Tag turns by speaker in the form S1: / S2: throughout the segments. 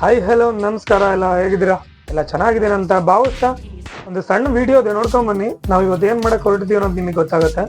S1: Hi hello ನಮಸ್ಕಾರ ಎಲ್ಲ ಹೇಗಿದ್ದೀರಾ? ಎಲ್ಲ ಚೆನ್ನಾಗಿದ್ದೀನಿ ಅಂತ ಭಾವಿಸ್ತಾ ಒಂದು ಸಣ್ಣ ವಿಡಿಯೋ ಇದೆ ನಾವು ಇವತ್ತು ಏನು ಮಾಡಕ್ಕೆ ಹೊರಟಿದ್ದೀವಿ ಅನ್ನೋದು ನಿಮಗೆ ಗೊತ್ತಾಗುತ್ತೆ.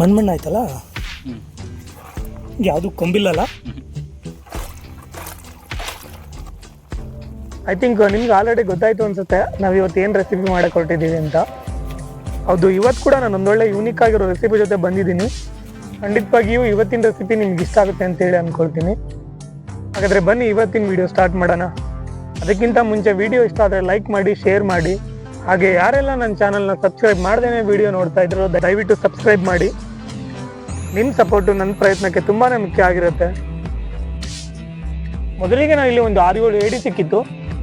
S2: ಮಣ್ಣು ಮಣ್ಣು ಆಯ್ತಲ್ಲ? ಯಾವುದು ಕೊಂಬಿಲ್ಲಲ್ಲ?
S1: ಐ ಥಿಂಕ್ ನಿಮ್ಗೆ ಆಲ್ರೆಡಿ ಗೊತ್ತಾಯ್ತು ಅನ್ಸುತ್ತೆ. ನಾವು ಇವತ್ತು ಏನು ರೆಸಿಪಿ ಮಾಡಕ್ಕೆ ಹೊರಟಿದ್ದೀವಿ ಅಂತ. ಹೌದು, ಇವತ್ತು ಕೂಡ ನಾನು ಒಂದೊಳ್ಳೆ ಯೂನಿಕ್ ಆಗಿರೋ ರೆಸಿಪಿ ಜೊತೆ ಬಂದಿದ್ದೀನಿ. ಖಂಡಿತವಾಗಿಯೂ ಇವತ್ತಿನ ರೆಸಿಪಿ ನಿಮ್ಗೆ ಇಷ್ಟ ಆಗುತ್ತೆ ಅಂತೇಳಿ ಅಂದ್ಕೊಳ್ತೀನಿ ಹಾಗಾದ್ರೆ ಬನ್ನಿ, ಇವತ್ತಿನ ವಿಡಿಯೋ ಸ್ಟಾರ್ಟ್ ಮಾಡೋಣ. ಅದಕ್ಕಿಂತ ಮುಂಚೆ ವಿಡಿಯೋ ಇಷ್ಟ ಆದರೆ ಲೈಕ್ ಮಾಡಿ ಶೇರ್ ಮಾಡಿ. ಹಾಗೆ ಯಾರೆಲ್ಲ ನನ್ನ ಚಾನಲ್ನ ಸಬ್ಸ್ಕ್ರೈಬ್ ಮಾಡ್ದೇನೆ ವಿಡಿಯೋ ನೋಡ್ತಾ ಇದ್ರು, ದಯವಿಟ್ಟು ಸಬ್ಸ್ಕ್ರೈಬ್ ಮಾಡಿ. ನಿಮ್ಮ ಸಪೋರ್ಟು ನನ್ನ ಪ್ರಯತ್ನಕ್ಕೆ ತುಂಬಾ ಮುಖ್ಯ ಆಗಿರುತ್ತೆ. ಮೊದಲಿಗೆ ನಾನು ಇಲ್ಲಿ ಒಂದು ಆರು ಏಳು ಏಡಿ ಸಿಕ್ಕಿತ್ತು.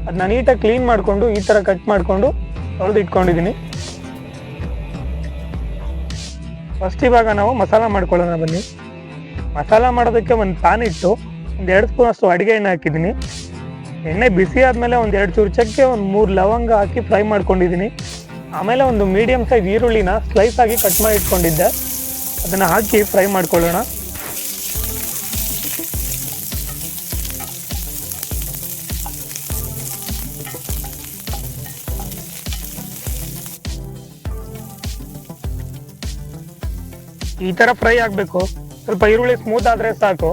S1: ಅದನ್ನ ನೀಟಾಗಿ ಕ್ಲೀನ್ ಮಾಡಿಕೊಂಡು, ಈ ಥರ ಕಟ್ ಮಾಡಿಕೊಂಡು ತೊಳೆದು ಇಟ್ಕೊಂಡಿದ್ದೀನಿ ಫಸ್ಟ್ ಇವಾಗ ನಾವು ಮಸಾಲ ಮಾಡ್ಕೊಳ್ಳೋಣ ಬನ್ನಿ. ಮಸಾಲ ಮಾಡೋದಕ್ಕೆ ಒಂದು ಪ್ಯಾನ್ ಇಟ್ಟು, ಒಂದು ಎರಡು ಸ್ಪೂನ್ ಅಷ್ಟು ಅಡುಗೆ ಎಣ್ಣೆ ಹಾಕಿದ್ದೀನಿ ಎಣ್ಣೆ ಬಿಸಿ ಆದಮೇಲೆ ಒಂದು ಎರಡು ಚೂರು ಚಕ್ಕೆ ಒಂದು ಮೂರು ಲವಂಗ ಹಾಕಿ ಫ್ರೈ ಮಾಡ್ಕೊಂಡಿದ್ದೀನಿ ಆಮೇಲೆ ಒಂದು ಮೀಡಿಯಮ್ ಸೈಜ್ ಈರುಳ್ಳಿನ ಸ್ಲೈಸ್ ಆಗಿ ಕಟ್ ಮಾಡಿ ಇಟ್ಕೊಂಡಿದ್ದೆ ಅದನ್ನು ಹಾಕಿ ಫ್ರೈ ಮಾಡ್ಕೊಳ್ಳೋಣ. ಈ ಥರ ಫ್ರೈ ಆಗಬೇಕು. ಸ್ವಲ್ಪ ಈರುಳ್ಳಿ ಸ್ಮೂತ್ ಆದರೆ ಸಾಕು.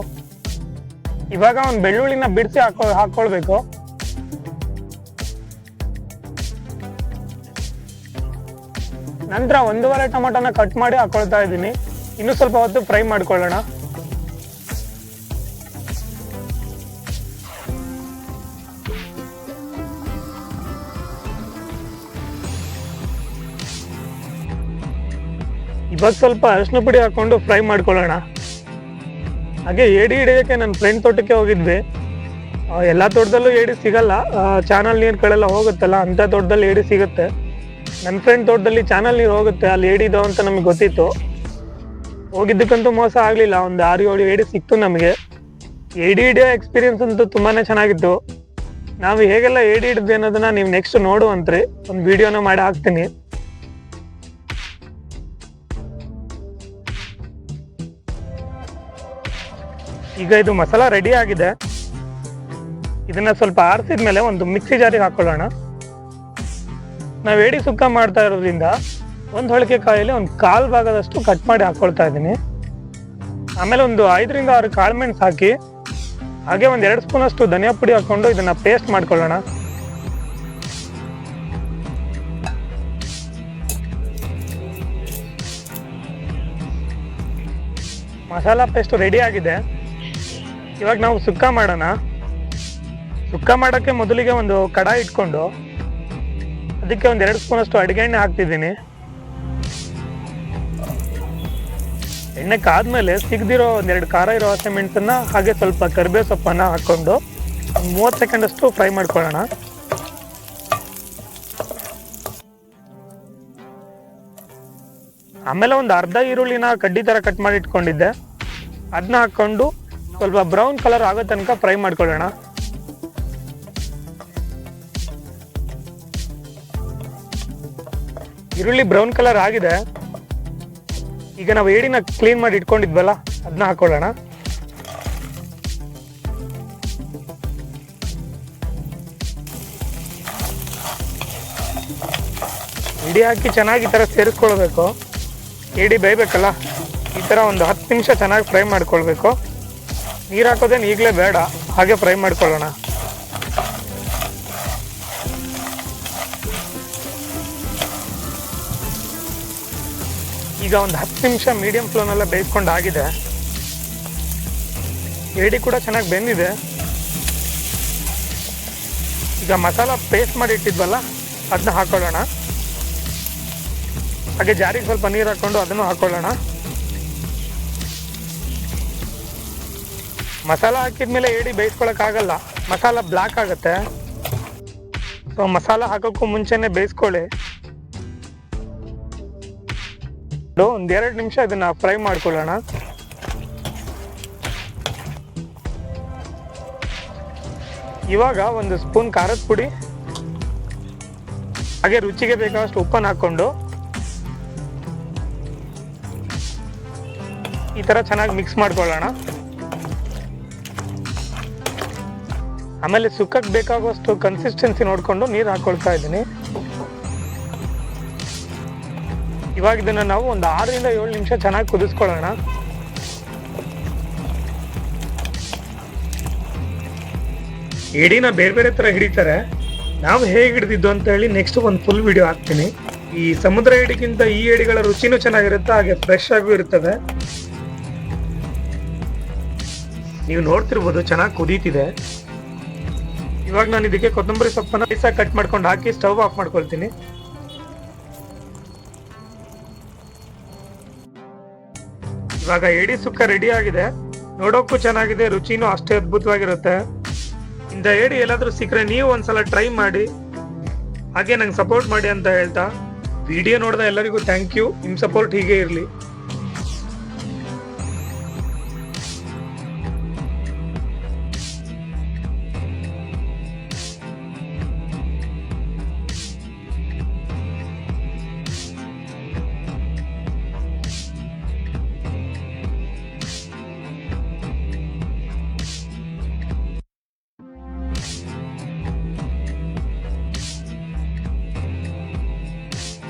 S1: ಇವಾಗ ಒಂದು ಬೆಳ್ಳುಳ್ಳಿನ ಬಿಡಿಸಿ ಹಾಕೋ ಹಾಕ್ಕೊಳ್ಬೇಕು ನಂತರ ಒಂದೂವರೆ ಟೊಮೊಟೊನ ಕಟ್ ಮಾಡಿ ಹಾಕೊಳ್ತಾ ಇದ್ದೀನಿ. ಇನ್ನು ಸ್ವಲ್ಪ ಹೊತ್ತು ಫ್ರೈ ಮಾಡ್ಕೊಳ್ಳೋಣ. ಇವಾಗ ಸ್ವಲ್ಪ ಅರಿಶಿನ ಪುಡಿ ಹಾಕೊಂಡು ಫ್ರೈ ಮಾಡ್ಕೊಳ್ಳೋಣ. ಹಾಗೆ ಏಡಿ ಹಿಡಿಯೋಕ್ಕೆ ನನ್ನ ಫ್ರೆಂಡ್ ತೋಟಕ್ಕೆ ಹೋಗಿದ್ವಿ ಎಲ್ಲ ತೋಟದಲ್ಲೂ ಏಡಿ ಸಿಗಲ್ಲ. ಚಾನಲ್ ನೀರುಗಳೆಲ್ಲ ಹೋಗುತ್ತಲ್ಲ ಅಂಥ ತೋಟದಲ್ಲಿ ಏಡಿ ಸಿಗುತ್ತೆ. ನನ್ನ ಫ್ರೆಂಡ್ ತೋಟದಲ್ಲಿ ಚಾನಲ್ ನೀರು ಹೋಗುತ್ತೆ, ಅಲ್ಲಿ ಏಡಿ ಇದಾವೆ ಅಂತ ನಮಗೆ ಗೊತ್ತಿತ್ತು. ಹೋಗಿದ್ದಕ್ಕಂತೂ ಮೋಸ ಆಗಲಿಲ್ಲ. ಒಂದು ಆರು ಏಳು ಏಡಿ ಸಿಕ್ತು ನಮಗೆ. ಏಡಿ ಹಿಡಿಯೋ ಎಕ್ಸ್ಪೀರಿಯನ್ಸ್ ಅಂತೂ ತುಂಬಾ ಚೆನ್ನಾಗಿತ್ತು. ನಾವು ಹೇಗೆಲ್ಲ ಏಡಿ ಹಿಡಿದ್ವಿ ಅನ್ನೋದನ್ನ ನೀವು ನೆಕ್ಸ್ಟ್ ನೋಡುವಂತ್ರಿ. ಒಂದು ವಿಡಿಯೋನ ಮಾಡಿ ಹಾಕ್ತೀನಿ. ಈಗ ಇದು ಮಸಾಲ ರೆಡಿ ಆಗಿದೆ. ಇದನ್ನ ಸ್ವಲ್ಪ ಆರಿಸಿದ್ಮೇಲೆ ಒಂದು ಮಿಕ್ಸಿ ಜಾರಿಗೆ ಹಾಕೊಳ್ಳೋಣ. ನಾವು ಏಡಿ ಸುಕ್ಕ ಮಾಡ್ತಾ ಇರೋದ್ರಿಂದ ಒಂದು ಹೊಳಕೆ ಕಾಯಲ್ಲಿ ಒಂದು ಕಾಲು ಭಾಗದಷ್ಟು ಕಟ್ ಮಾಡಿ ಹಾಕೊಳ್ತಾ ಇದ್ದೀನಿ. ಆಮೇಲೆ ಒಂದು ಐದರಿಂದ ಆರು ಕಾಳುಮೆಣಸು ಹಾಕಿ, ಹಾಗೆ ಒಂದು ಎರಡು ಸ್ಪೂನ್ ಅಷ್ಟು ಧನಿಯಾ ಪುಡಿ ಹಾಕೊಂಡು ಇದನ್ನು ಪೇಸ್ಟ್ ಮಾಡ್ಕೊಳ್ಳೋಣ. ಮಸಾಲ ಪೇಸ್ಟ್ ರೆಡಿ ಆಗಿದೆ. ಇವಾಗ ನಾವು ಸುಕ್ಕ ಮಾಡೋಣ. ಸುಕ್ಕ ಮಾಡೋಕ್ಕೆ ಮೊದಲಿಗೆ ಒಂದು ಕಡಾಯಿ ಇಟ್ಕೊಂಡು, ಅದಕ್ಕೆ ಒಂದು ಎರಡು ಸ್ಪೂನಷ್ಟು ಅಡುಗೆ ಎಣ್ಣೆ ಹಾಕ್ತಿದ್ದೀನಿ. ಎಣ್ಣೆ ಕಾದ್ಮೇಲೆ ಸಿಗದಿರೋ ಒಂದೆರಡು ಖಾರ ಇರೋ ಹಸಿಮೆಣಸನ್ನ ಹಾಗೆ ಸ್ವಲ್ಪ ಕರಿಬೇವು ಸೊಪ್ಪನ್ನ ಒಂದು ಮೂವತ್ತು ಸೆಕೆಂಡ್ ಅಷ್ಟು ಫ್ರೈ ಮಾಡ್ಕೊಳ್ಳೋಣ. ಆಮೇಲೆ ಒಂದು ಅರ್ಧ ಈರುಳ್ಳಿನ ಕಡ್ಡಿ ಥರ ಕಟ್ ಮಾಡಿ ಇಟ್ಕೊಂಡಿದ್ದೆ. ಅದನ್ನ ಹಾಕೊಂಡು ಸ್ವಲ್ಪ ಬ್ರೌನ್ ಕಲರ್ ಆಗೋ ತನಕ ಫ್ರೈ ಮಾಡ್ಕೊಳ್ಳೋಣ. ಈರುಳ್ಳಿ ಬ್ರೌನ್ ಕಲರ್ ಆಗಿದೆ. ಈಗ ನಾವು ಏಡಿನ ಕ್ಲೀನ್ ಮಾಡಿ ಇಟ್ಕೊಂಡಿದ್ವಲ್ಲ ಅದನ್ನ ಹಾಕೊಳ್ಳೋಣ. ಇಡಿ ಹಾಕಿ ಚೆನ್ನಾಗಿ ಈ ಥರ ಸೇರಿಸ್ಕೊಳ್ಬೇಕು. ಏಡಿ ಬೇಯಬೇಕಲ್ಲ, ಈ ಥರ ಒಂದು ಹತ್ತು ನಿಮಿಷ ಚೆನ್ನಾಗಿ ಫ್ರೈ ಮಾಡ್ಕೊಳ್ಬೇಕು. ನೀರು ಹಾಕೋದೇನು ಈಗಲೇ ಬೇಡ, ಹಾಗೆ ಫ್ರೈ ಮಾಡ್ಕೊಳ್ಳೋಣ. ಈಗ ಒಂದು ಹತ್ತು ನಿಮಿಷ ಮೀಡಿಯಂ ಫ್ಲೋನೆಲ್ಲ ಬೇಯಿಸ್ಕೊಂಡು ಆಗಿದೆ ಏಡಿ ಕೂಡ ಚೆನ್ನಾಗಿ ಬೆಂದಿದೆ. ಈಗ ಮಸಾಲ ಪೇಸ್ಟ್ ಮಾಡಿ ಇಟ್ಟಿದ್ವಲ್ಲ ಅದನ್ನ ಹಾಕೊಳ್ಳೋಣ. ಹಾಗೆ ಜಾರಿಗೆ ಸ್ವಲ್ಪ ನೀರು ಹಾಕ್ಕೊಂಡು ಅದನ್ನು ಹಾಕೊಳ್ಳೋಣ. ಮಸಾಲ ಹಾಕಿದ್ಮೇಲೆ ಏಡಿ ಬೇಯಿಸ್ಕೊಳಕ್ಕಾಗಲ್ಲ ಮಸಾಲ ಬ್ಲಾಕ್ ಆಗುತ್ತೆ. ಸೊ ಮಸಾಲ ಹಾಕೋಕ್ಕೂ ಮುಂಚೆನೆ ಬೇಯಿಸ್ಕೊಳ್ಳಿ. ಒಂದು ಎರಡು ನಿಮಿಷ ಇದನ್ನ ಫ್ರೈ ಮಾಡ್ಕೊಳ್ಳೋಣ. ಇವಾಗ ಒಂದು ಸ್ಪೂನ್ ಖಾರದ ಪುಡಿ, ಹಾಗೆ ರುಚಿಗೆ ಬೇಕಾದಷ್ಟು ಉಪ್ಪನ್ನು ಹಾಕೊಂಡು ಈ ತರ ಚೆನ್ನಾಗಿ ಮಿಕ್ಸ್ ಮಾಡ್ಕೊಳ್ಳೋಣ. ಆಮೇಲೆ ಸುಕ್ಕಕ್ಕೆ ಬೇಕಾಗುವಷ್ಟು ಕನ್ಸಿಸ್ಟೆನ್ಸಿ ನೋಡಿಕೊಂಡು ನೀರು ಹಾಕೊಳ್ತಾ ಇದ್ದೀನಿ. ಇವಾಗ ಇದನ್ನ ನಾವು ಒಂದು ಆರರಿಂದ ಏಳು ನಿಮಿಷ ಚೆನ್ನಾಗಿ ಕುದಿಸ್ಕೊಳ್ಳೋಣ. ಏಡಿನ ಬೇರೆ ಬೇರೆ ತರ ಹಿಡಿತಾರೆ. ನಾವು ಹೇಗೆ ಹಿಡಿದಿದ್ದು ಅಂತ ಹೇಳಿ ನೆಕ್ಸ್ಟ್ ಒಂದು ಫುಲ್ ವಿಡಿಯೋ ಹಾಕ್ತೀನಿ. ಈ ಸಮುದ್ರ ಏಡಿಗಿಂತ ಈ ಏಡಿಗಳ ರುಚಿನೂ ಚೆನ್ನಾಗಿರುತ್ತೆ, ಹಾಗೆ ಫ್ರೆಶ್ ಆಗೂ ಇರ್ತದೆ. ನೀವು ನೋಡ್ತಿರ್ಬೋದು ಚೆನ್ನಾಗಿ ಕುದೀತಿದೆ. ಇವಾಗ ನಾನು ಇದಕ್ಕೆ ಕೊತ್ತಂಬರಿ ಸೊಪ್ಪನ್ನ ಕಟ್ ಮಾಡ್ಕೊಂಡು ಹಾಕಿ ಸ್ಟವ್ ಆಫ್ ಮಾಡ್ಕೊಳ್ತೀನಿ. ಇವಾಗ ಏಡಿ ಸುಕ್ಕ ರೆಡಿ ಆಗಿದೆ. ನೋಡೋಕ್ಕೂ ಚೆನ್ನಾಗಿದೆ, ರುಚಿನೂ ಅಷ್ಟೇ ಅದ್ಭುತವಾಗಿರುತ್ತೆ. ಇಂದ ಏಡಿ ಎಲ್ಲಾದರೂ ಸಿಕ್ಕರೆ ನೀವು ಒಂದ್ಸಲ ಟ್ರೈ ಮಾಡಿ. ಹಾಗೆ ನಂಗೆ ಸಪೋರ್ಟ್ ಮಾಡಿ ಅಂತ ಹೇಳ್ತಾ. ವಿಡಿಯೋ ನೋಡಿದ ಎಲ್ಲರಿಗೂ ಥ್ಯಾಂಕ್ ಯು ನಿಮ್ಮ ಸಪೋರ್ಟ್ ಹೀಗೆ ಇರಲಿ.